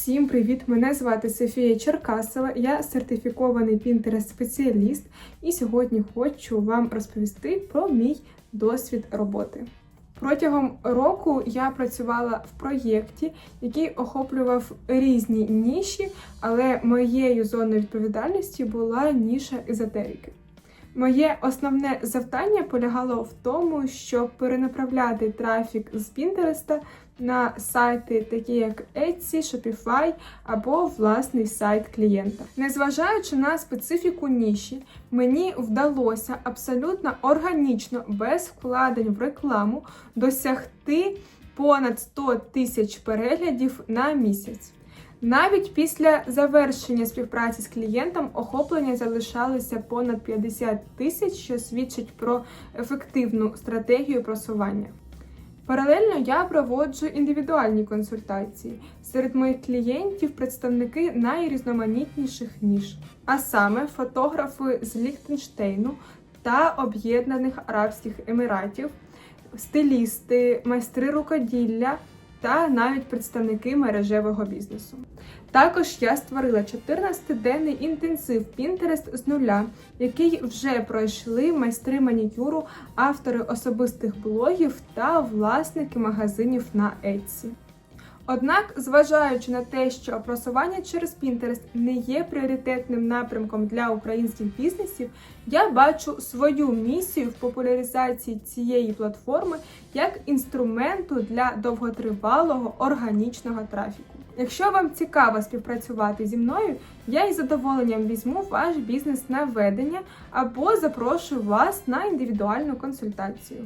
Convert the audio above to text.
Всім привіт! Мене звати Софія Черкасова, я сертифікований Pinterest-спеціаліст, і сьогодні хочу вам розповісти про мій досвід роботи. Протягом року я працювала в проєкті, який охоплював різні ніші, але моєю зоною відповідальності була ніша езотерики. Моє основне завдання полягало в тому, щоб перенаправляти трафік з Пінтереста на сайти, такі як Etsy, Shopify або власний сайт клієнта. Незважаючи на специфіку ніші, мені вдалося абсолютно органічно, без вкладень в рекламу, досягти понад 100 тисяч переглядів на місяць. Навіть після завершення співпраці з клієнтом охоплення залишалося понад 50 тисяч, що свідчить про ефективну стратегію просування. Паралельно я проводжу індивідуальні консультації. Серед моїх клієнтів представники найрізноманітніших ніж, а саме фотографи з Ліхтенштейну та Об'єднаних Арабських Еміратів, стилісти, майстри рукоділля та навіть представники мережевого бізнесу. Також я створила 14-денний інтенсив Pinterest з нуля, який вже пройшли майстри манікюру, автори особистих блогів та власники магазинів на Etsy. Однак, зважаючи на те, що просування через Pinterest не є пріоритетним напрямком для українських бізнесів, я бачу свою місію в популяризації цієї платформи як інструменту для довготривалого органічного трафіку. Якщо вам цікаво співпрацювати зі мною, я із задоволенням візьму ваш бізнес на ведення або запрошую вас на індивідуальну консультацію.